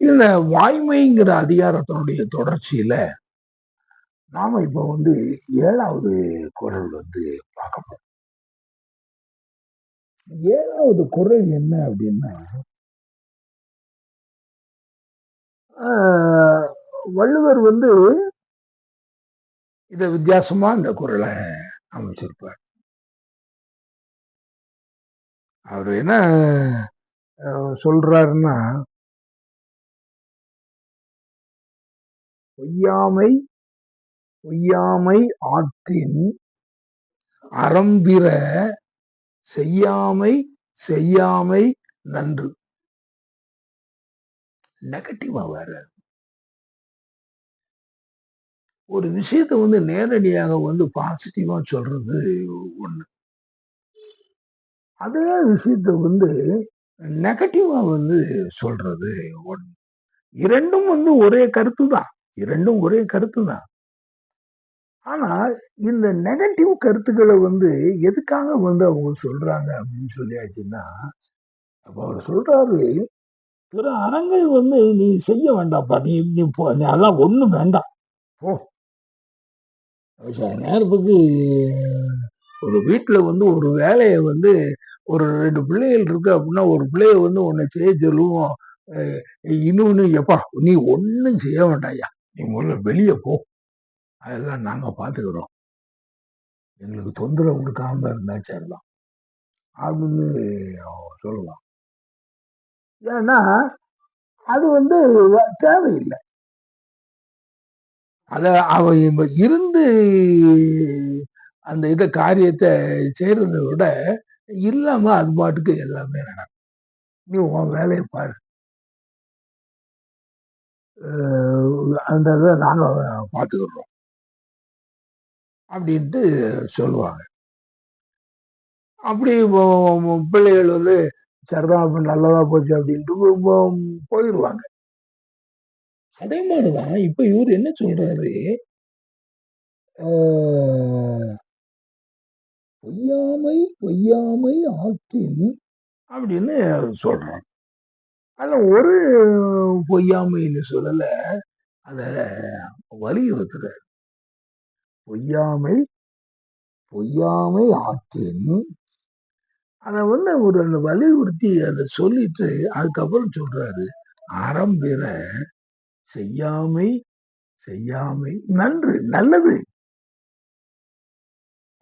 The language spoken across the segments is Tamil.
இந்த வாய்மைங்கிற அதிகாரத்தினுடைய தொடர்ச்சியில நாம இப்ப வந்து ஏழாவது குரல் வந்து பார்க்க போறோம். ஏழாவது குரல் என்ன அப்படின்னா ஆஹ், வள்ளுவர் வந்து இத வித்தியாசமா இந்த குரலை அமைச்சிருப்பார். அவர் என்ன சொல்றாருன்னா பொய்யாமை பொய்யாமை ஆற்றின் அறம்பிற செய்யாமை செய்யாமை நன்று. நெகட்டிவா வேற. ஒரு விஷயத்தை வந்து நேரடியாக வந்து பாசிட்டிவா சொல்றது ஒண்ணு. அதே விஷயத்தை வந்து நெகட்டிவா வந்து சொல்றது ஒண்ணு. இரண்டும் வந்து ஒரே கருத்து தான் இரண்டும் ஒரே கருத்து தான். ஆனா இந்த நெகட்டிவ் கருத்துக்களை வந்து எதுக்காக வந்து அவங்க சொல்றாங்க அப்படின்னு சொல்லியாச்சுன்னா அப்ப அவர் சொல்றாரு பிற அறங்கள் வந்து நீ செய்ய வேண்டாம்ப்பா. நீ நீ போ நீ அதெல்லாம் ஒன்றும் வேண்டாம். போ. சில நேரத்துக்கு ஒரு வீட்டில் வந்து ஒரு வேலையை வந்து ஒரு ரெண்டு பிள்ளைகள் இருக்கு அப்படின்னா ஒரு பிள்ளைய வந்து உன்னை செய்ய சொல்லுவோம். அஹ் இன்னொன்னு எப்பா நீ ஒன்றும் செய்ய வேண்டாம்யா நீ முதல்ல வெளியே போ. அதெல்லாம் நாங்க பாத்துக்கிறோம். எங்களுக்கு தொந்தரவு கொடுக்காம இருந்தா சரிதான். அப்படின்னு சொல்லலாம் ஏன்னா அது வந்து தேவையில்லை. அத அவ இருந்து அந்த இத காரியத்தை செய்யறதை விட இல்லாம அது பாட்டுக்கு எல்லாமே நடக்கும். நீ உன் வேலையை பாரு. அந்த இதை நாங்கள் பார்த்துக்கிடுறோம் அப்படின்ட்டு சொல்லுவாங்க. அப்படி பிள்ளைகள் வந்து சரிதான் அப்ப நல்லதா போச்சு அப்படின்ட்டு போயிடுவாங்க. அதே மாதிரிதான் இப்ப இவர் என்ன சொல்றாரு? பொய்யாமை பொய்யாமை ஆற்றின் அப்படின்னு சொல்றாங்க. அதில் ஒரு பொய்யாமைன்னு சொல்லல. அத வலியுறுத்துறார் பொய்யாமை பொய்யாமை ஆற்றின். அத வந்து ஒரு அந்த வலியுறுத்தி அதை சொல்லிட்டு அதுக்கப்புறம் சொல்றாரு. அறம்பிற செய்யாமை செய்யாமை நன்று நல்லது.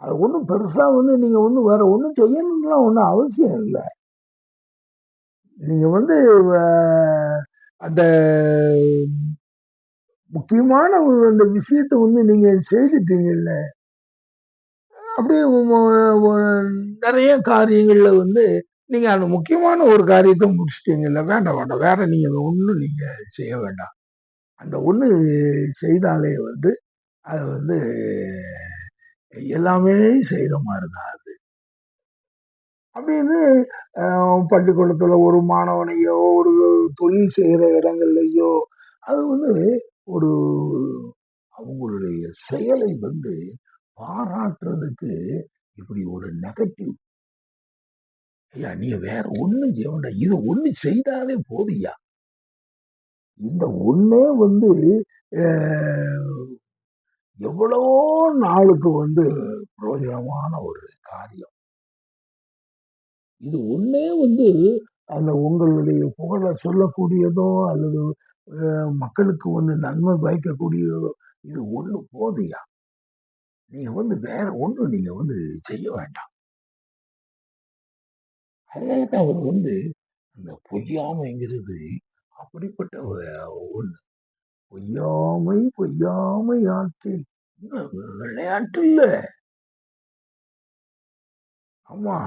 அது ஒண்ணும் பெருசா வந்து நீங்க ஒண்ணும் வேற ஒண்ணும் செய்யணும்லாம் ஒண்ணும் அவசியம் இல்லை. நீங்க வந்து அந்த முக்கியமான அந்த விஷயத்தை வந்து நீங்க செய்துட்டீங்கல்ல. அப்படியே நிறைய காரியங்கள்ல வந்து நீங்க அந்த முக்கியமான ஒரு காரியத்தை முடிச்சிட்டீங்கல்ல. வேண்டாம் வேண்டாம். வேற நீங்க ஒன்றும் நீங்க செய்ய வேண்டாம். அந்த ஒன்று செய்தாலே வந்து அது வந்து எல்லாமே செய்த மாதிரி தான் அப்படின்னு அஹ், பள்ளிக்கூடத்துல ஒரு மாணவனையோ ஒரு தொழில் செய்கிற இடங்கள்லையோ அது வந்து ஒரு அவங்களுடைய செயலை வந்து பாராட்டுறதுக்கு இப்படி ஒரு நெகட்டிவ் ஐயா நீ வேற ஒண்ணும் செய்ய வேண்டாம். இது ஒண்ணு செய்தாலே போதியா இந்த ஒண்ணே வந்து எவ்வளவோ நாளுக்கு வந்து பிரயோஜனமான ஒரு காரியம். இது ஒண்ணே வந்து அந்த உங்களுடைய புகழை சொல்லக்கூடியதோ அல்லது மக்களுக்கு வந்து நன்மை பயக்கக்கூடியதோ இது ஒண்ணு போதையா? நீங்க வந்து வேற ஒன்றும் நீங்க வந்து செய்ய வேண்டாம். அதனால அவர் வந்து அந்த பொய்யாமைங்கிறது அப்படிப்பட்ட ஒன்று ஒண்ணு. பொய்யாமை பொய்யாமை ஆற்றில். இன்னும் விளையாட்டு இல்லை. ஆமா.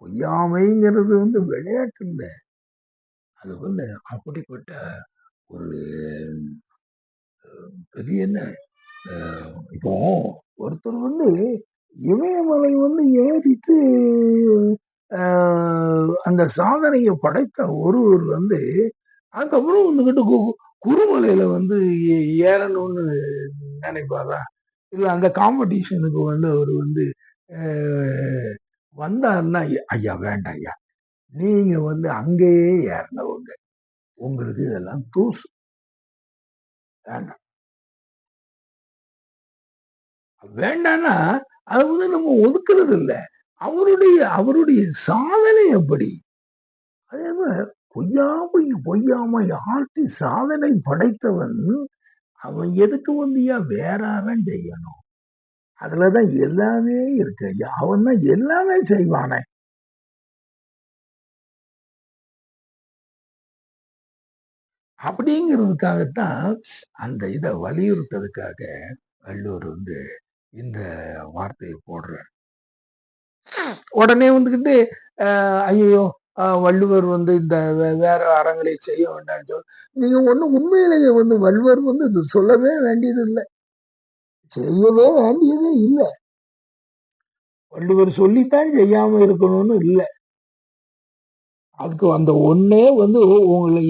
பொய்யாமைங்கிறது வந்து விளையாட்டு இல்லை. அது வந்து அப்படிப்பட்ட ஒரு பெரிய என்ன இப்போ ஒருத்தர் வந்து இமயமலை வந்து ஏறிட்டு அந்த சாதனையை படைத்த ஒருவர் வந்து அதுக்கப்புறம் வந்துகிட்டு கு- வந்து ஏ- ஏறணும்னு நினைப்பாரா? இல்லை அந்த காம்படிஷனுக்கு வந்து அவர் வந்து வந்தாருன்னா ஐயா வேண்டாம் ஐயா. நீங்க வந்து அங்கேயே ஏறினவங்க உங்களுக்கு இதெல்லாம் தூசு. வேண்டாம். வேண்டாம்னா அதை வந்து நம்ம ஒதுக்குறது இல்லை. அவருடைய அவருடைய சாதனை எப்படி? அதே மாதிரி பொய்யாமை பொய்யாமை ஆட்டி சாதனை படைத்தவன் அவன் எதுக்கு வந்தியா? வேற அவன் செய்யணும். அதுலதான் எல்லாமே இருக்கு. அவன் தான் எல்லாமே செய்வானே. அப்படிங்கிறதுக்காகத்தான் அந்த இதை வலியுறுத்ததுக்காக வள்ளுவர் வந்து இந்த வார்த்தையை போடுறார். உடனே வந்துக்கிட்டு ஐயோ வள்ளுவர் வந்து இந்த வேற அறங்களை செய்ய வேண்டாம்னு சொல் நீங்க ஒன்றும் உண்மையிலேயே வந்து வள்ளுவர் வந்து இது சொல்லவே வேண்டியது இல்லை செய்யவே வேண்டியதே இல்லை. வள்ளுவர் சொல்லித்தான் செய்யாம இருக்கணும்னு இல்லை. அதுக்கு அந்த ஒன்னே வந்து உங்களை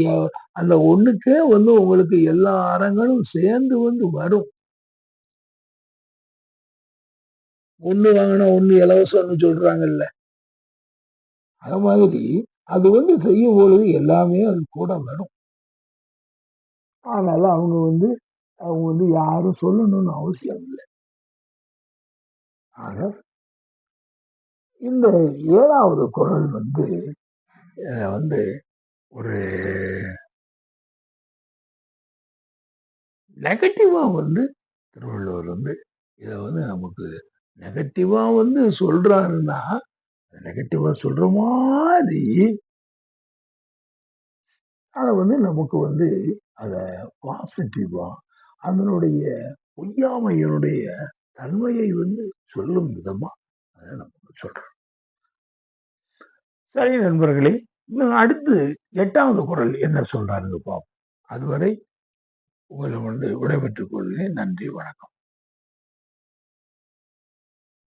அந்த ஒண்ணுக்கே வந்து உங்களுக்கு எல்லா அறங்களும் சேர்ந்து வந்து வரும். ஒண்ணு வாங்கினா ஒண்ணு இலவசம்னு சொல்றாங்கல்ல. அது மாதிரி அது வந்து செய்யும் பொழுது எல்லாமே அது கூட வரும். அதனால அவங்க வந்து அவங்க வந்து யாரும் சொல்லணும்னு அவசியம் இல்லை. ஆக இந்த ஏழாவது குரல் வந்து வந்து ஒரு நெகட்டிவா வந்து திருவள்ளுவர் வந்து இதை வந்து நமக்கு நெகட்டிவா வந்து சொல்றாருன்னா நெகட்டிவா சொல்ற மாதிரி அதை வந்து நமக்கு வந்து அதை பாசிட்டிவா அதனுடைய பொய்யாமையினுடைய தன்மையை வந்து சொல்லும் விதமா அதை நம்ம சொல்றோம். சரி நண்பர்களே இன்னும் அடுத்து எட்டாவது குரல் என்ன சொல்றாருன்னு பார்ப்போம். அதுவரை உங்களை வந்து விடைபெற்றுக் கொள்கிறேன். நன்றி வணக்கம்.